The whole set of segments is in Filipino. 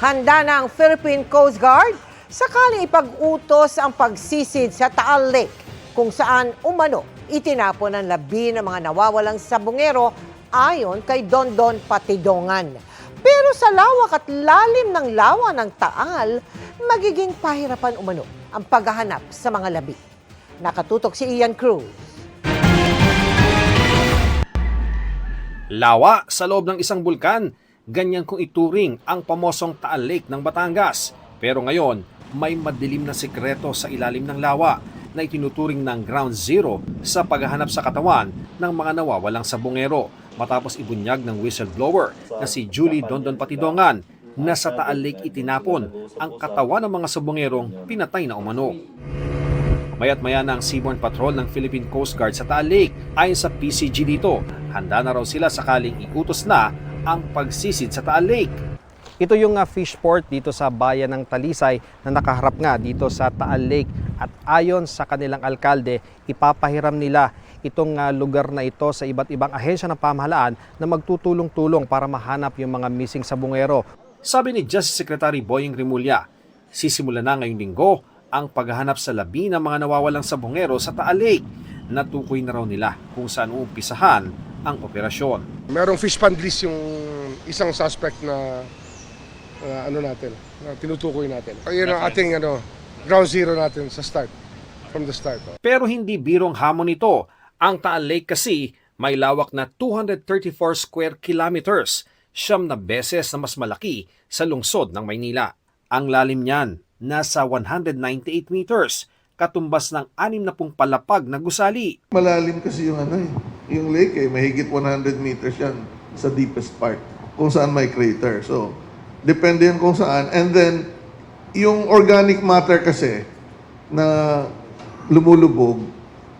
Handa na ang Philippine Coast Guard sakaling ipag-utos ang pagsisid sa Taal Lake kung saan umano itinapon ang labi ng mga nawawalang sabungero ayon kay Dondon Patidongan. Pero sa lawak at lalim ng lawa ng Taal, magiging pahirapan umano ang paghahanap sa mga labi. Nakatutok si Ian Cruz. Lawa sa loob ng isang bulkan, ganyan kung ituring ang pamosong Taal Lake ng Batangas. Pero ngayon, may madilim na sekreto sa ilalim ng lawa na itinuturing ng ground zero sa paghahanap sa katawan ng mga nawawalang sabungero matapos ibunyag ng whistleblower na si Julie Dondon Patidongan na sa Taal Lake itinapon ang katawan ng mga sabungerong pinatay na umano. Mayat maya na ang Seaborne Patrol ng Philippine Coast Guard sa Taal Lake. Ayon sa PCG dito, handa na raw sila sakaling iutos na ang pagsisid sa Taal Lake. Ito yung uh, fish port dito sa bayan ng Talisay na nakaharap nga dito sa Taal Lake. At ayon sa kanilang alkalde, ipapahiram nila itong uh, lugar na ito sa iba't ibang ahensya ng pamahalaan na magtutulong-tulong para mahanap yung mga missing sabungero. Sabi ni Justice Secretary Boying Rimulya, sisimula na ngayong linggo ang paghahanap sa labi ng mga nawawalang sabungero sa Taal Lake. Natukoy na raw nila kung saan uumpisahan ang operasyon. Merong fish pond list yung isang suspect na uh, ano natin, na tinutukoy natin. Ayun ang ating ano, ground zero natin sa start, from the start. oh. Pero hindi birong hamon ito. Ang Taal Lake kasi may lawak na 234 square kilometers, siyam na beses na mas malaki sa lungsod ng Maynila. Ang lalim niyan, nasa 198 meters, katumbas ng anim na pung palapag na gusali. Malalim kasi yung ano eh. Yung lake eh, mahigit 100 meters yan sa deepest part. Kung saan may crater. So, depende yan kung saan. And then, yung organic matter kasi na lumulubog,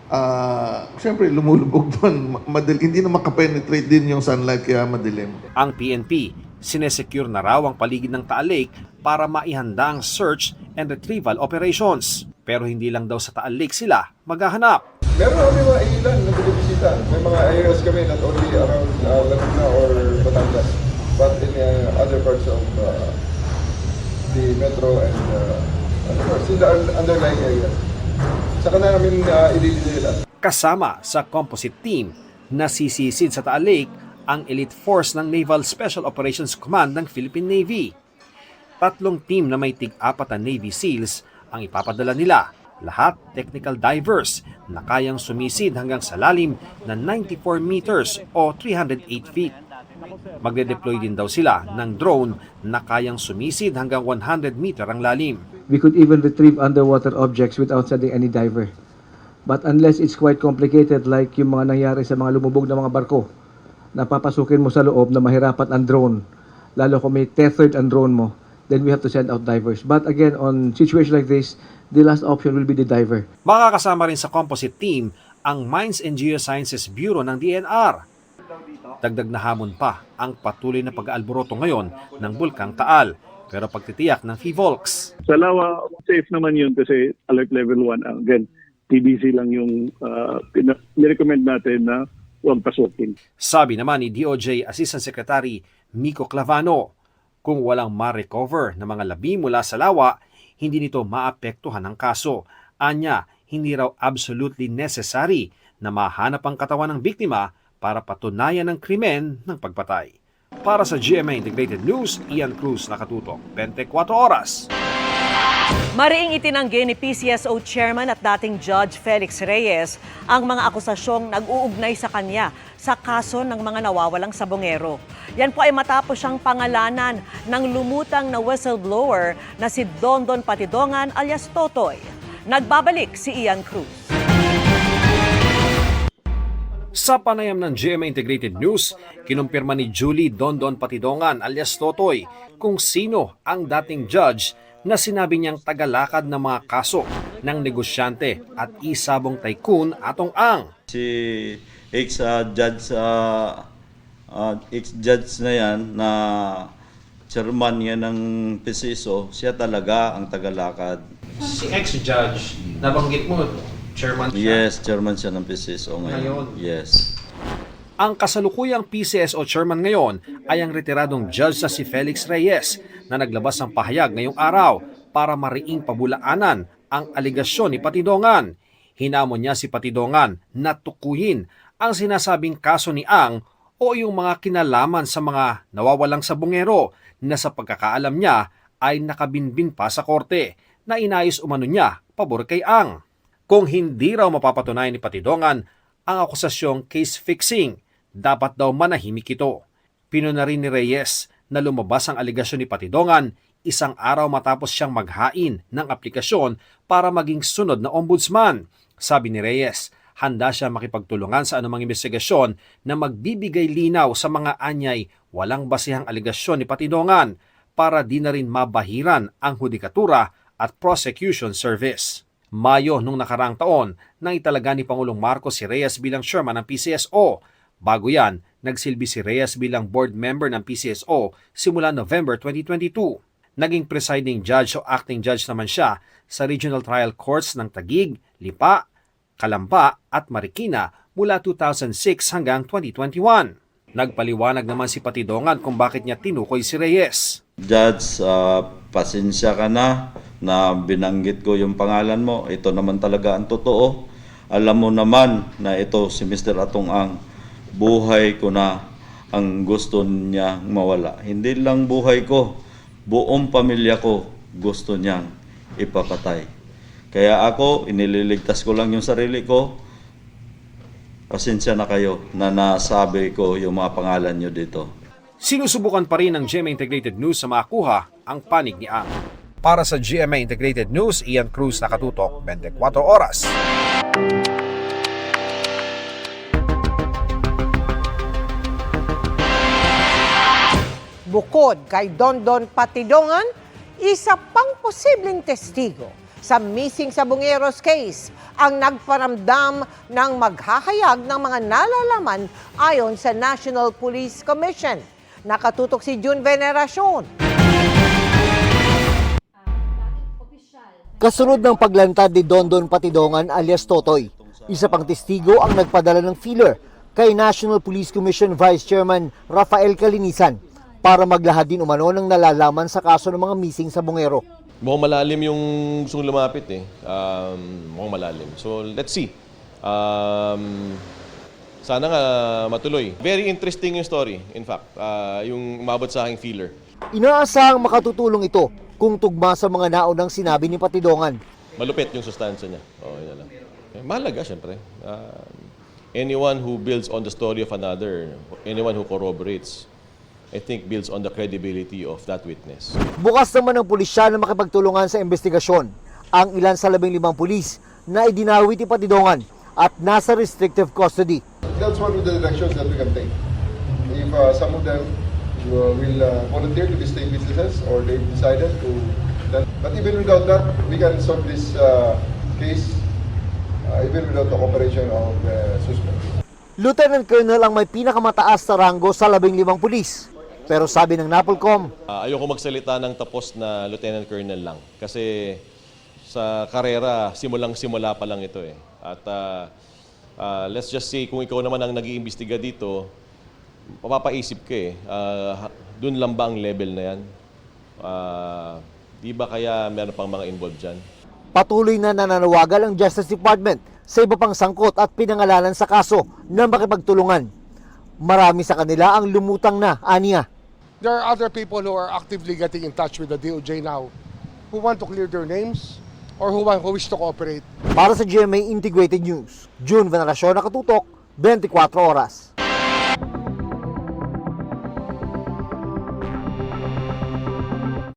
ah, syempre lumulubog doon. Ma- Madil, hindi na makapenetrate din yung sunlight kaya madilim. Ang PNP, sinesecure na raw ang paligid ng Taal Lake para maihanda ang search and retrieval operations. Pero hindi lang daw sa Taal Lake sila maghahanap. Meron kami mga ilan na binibisita. May mga areas kami not only around uh, Laguna or Batangas, but in uh, other parts of uh, the metro and uh, other parts in the un- underlying areas. Saka na namin uh, ididila. kasama sa composite team na sisisid sa Taal Lake ang elite force ng Naval Special Operations Command ng Philippine Navy. Tatlong team na may tig-apat na Navy SEALs ang ipapadala nila. Lahat technical divers na kayang sumisid hanggang sa lalim na 94 meters o 308 feet. Magde-deploy din daw sila ng drone na kayang sumisid hanggang 100 meter ang lalim. We could even retrieve underwater objects without sending any diver. But unless it's quite complicated like yung mga nangyari sa mga lumubog na mga barko, napapasukin mo sa loob na mahirapan ang drone, lalo kung may tethered ang drone mo, then we have to send out divers. But again, on situation like this, the last option will be the diver. Makakasama rin sa composite team ang Mines and Geosciences Bureau ng DNR. Dagdag na hamon pa ang patuloy na pag-aalboroto ngayon ng Bulkang Taal pero pagtitiyak ng FIVOLCS. Sa Lawa, safe naman yun kasi alert level 1. Again, TBC lang yung uh, nirecommend natin na huwag pasukin. Sabi naman ni DOJ Assistant Secretary Miko Clavano, kung walang ma-recover na mga labi mula sa lawa, hindi nito maapektuhan ang kaso. Anya, hindi raw absolutely necessary na mahanap ang katawan ng biktima para patunayan ang krimen ng pagpatay. Para sa GMA Integrated News, Ian Cruz nakatutok, 24 oras. Mariing itinanggi ni PCSO Chairman at dating Judge Felix Reyes ang mga akusasyong nag-uugnay sa kanya sa kaso ng mga nawawalang sabongero. Yan po ay matapos siyang pangalanan ng lumutang na whistleblower na si Dondon Patidongan alias Totoy. Nagbabalik si Ian Cruz. Sa panayam ng GMA Integrated News, kinumpirma ni Julie Dondon Patidongan alias Totoy kung sino ang dating judge na sinabi niyang tagalakad ng mga kaso ng negosyante at isabong tycoon Atong Ang. Si ex-judge uh, uh, ex-judge na yan na chairman yan ng PCSO, siya talaga ang tagalakad. Si ex-judge, nabanggit mo, chairman Yes, chairman siya ng PCSO ngayon. Ngayon. Yes. Ang kasalukuyang PCSO chairman ngayon ay ang retiradong judge na si Felix Reyes na naglabas ng pahayag ngayong araw para mariing pabulaanan ang aligasyon ni Patidongan. Hinamon niya si Patidongan na tukuyin ang sinasabing kaso ni Ang o yung mga kinalaman sa mga nawawalang sabungero na sa pagkakaalam niya ay nakabinbin pa sa korte na inayos umano niya pabor kay Ang. Kung hindi raw mapapatunayan ni Patidongan ang akusasyong case fixing, dapat daw manahimik ito. Pinuna rin ni Reyes na lumabas ang aligasyon ni Patidongan isang araw matapos siyang maghain ng aplikasyon para maging sunod na ombudsman. Sabi ni Reyes, handa siya makipagtulungan sa anumang investigasyon na magbibigay linaw sa mga anyay walang basihang aligasyon ni Patidongan para di na rin mabahiran ang hudikatura at prosecution service. Mayo nung nakarang taon nang italaga ni Pangulong Marcos si Reyes bilang chairman ng PCSO. Bago yan, nagsilbi si Reyes bilang board member ng PCSO simula November 2022. Naging presiding judge o acting judge naman siya sa regional trial courts ng Tagig, Lipa, Kalamba at Marikina mula 2006 hanggang 2021. Nagpaliwanag naman si Patidongan kung bakit niya tinukoy si Reyes. Judge, ah, pasensya ka na na binanggit ko yung pangalan mo. Ito naman talaga ang totoo. Alam mo naman na ito si Mr. Atong Ang. Buhay ko na ang gusto niya mawala. Hindi lang buhay ko, buong pamilya ko gusto niyang ipapatay. Kaya ako, inililigtas ko lang yung sarili ko. Pasensya na kayo na nasabi ko yung mga pangalan nyo dito. Sinusubukan pa rin ng GMA Integrated News sa makuha ang panig ni Ang. Para sa GMA Integrated News, Ian Cruz nakatutok 24 oras. Bukod kay Dondon Patidongan, isa pang posibleng testigo sa missing Sabungeros case ang nagparamdam ng maghahayag ng mga nalalaman ayon sa National Police Commission. Nakatutok si June Veneracion. Kasunod ng paglantad ni Dondon Patidongan alias Totoy, isa pang testigo ang nagpadala ng feeler kay National Police Commission Vice Chairman Rafael Kalinisan para maglahad din umano ng nalalaman sa kaso ng mga missing sa Bungero. Mukhang malalim yung gustong lumapit eh. Um, mukhang malalim. So, let's see. Um, sana nga matuloy. Very interesting yung story, in fact. Ah, yung umabot sa aking feeler. Inaasahang makatutulong ito kung tugma sa mga naunang sinabi ni Patidongan. Malupit yung sustansya niya. Oo, yun na lang. Eh, mahalaga, syempre. Um, anyone who builds on the story of another, anyone who corroborates, I think builds on the credibility of that witness. Bukas naman ng pulisya na makipagtulungan sa investigasyon ang ilan sa labing limang pulis na idinawit ni Patidongan at nasa restrictive custody. That's one of the directions that we can take. If uh, some of them uh, will uh, volunteer to be state witnesses or they've decided to, then, but even without that, we can solve this uh, case uh, even without the cooperation of the suspect. Lieutenant Colonel ang may pinakamataas na ranggo sa labing limang pulis. Pero sabi ng NAPOLCOM, Ah, ayoko magsalita ng tapos na lieutenant colonel lang kasi sa karera simulang simula pa lang ito eh. At ah, ah, let's just say kung ikaw naman ang nag-iimbestiga dito, mapapaisip ka eh. Ah, doon lang ba ang level na yan? Ah, di ba kaya meron pang mga involved dyan? patuloy na nananawagan ang Justice Department sa iba pang sangkot at pinangalanan sa kaso na makipagtulungan. Marami sa kanila ang lumutang na, aniya. There are other people who are actively getting in touch with the DOJ now who want to clear their names or who, want, who wish to cooperate. Para sa GMA Integrated News, June Veneracion nakatutok, 24 oras.